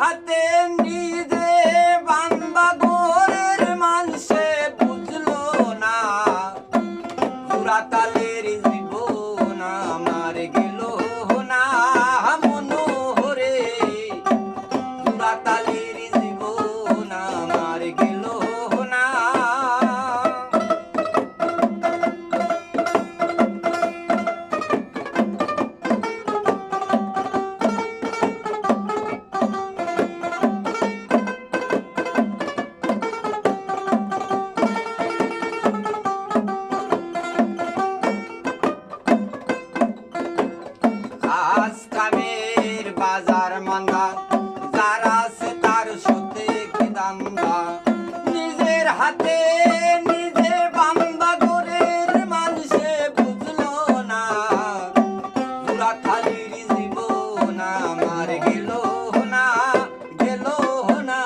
হাতে নিজে বান্দা গোরের মানসে বুঝলো না। পুরাতালের জীবন কামের বাজার মান্দা। যারা আছে তার কি দান্দা নিজের হাতে, নিজে না। পুরা খালির জীবন না, গেল না।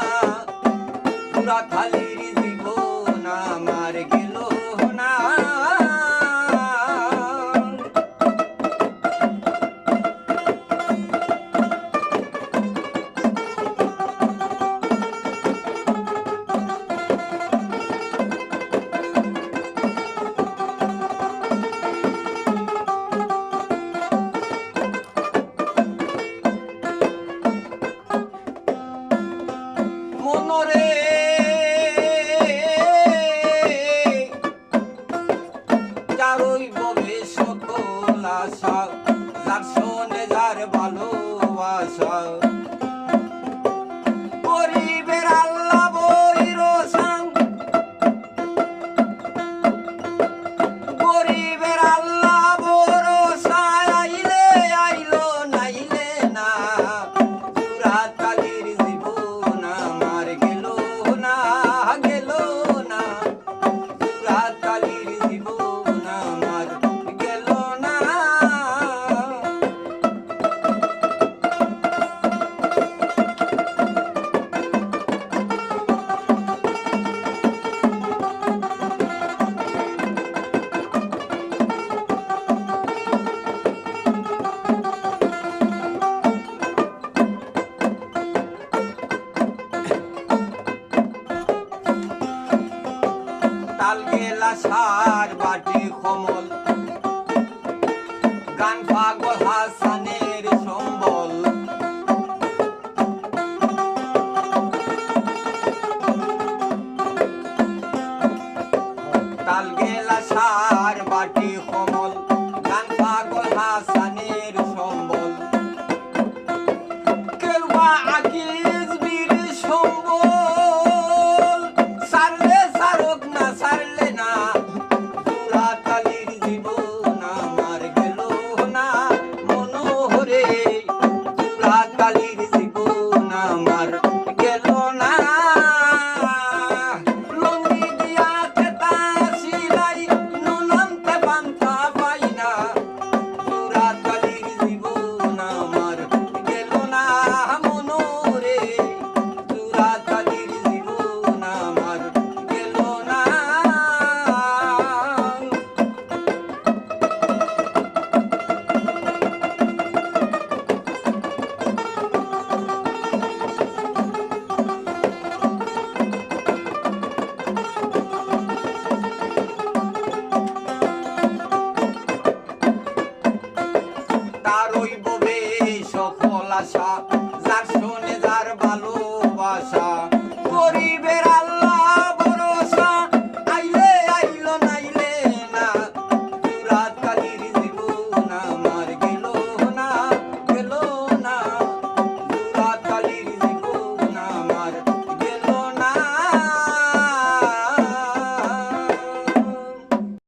খালির জীবন আমার গেল মনরে। যারই বলে সকল আশা যার শোনে গেলা সার বাটি কমল। গান পাগল হাসানের ভালোবাসা যার শুনে যার ভালো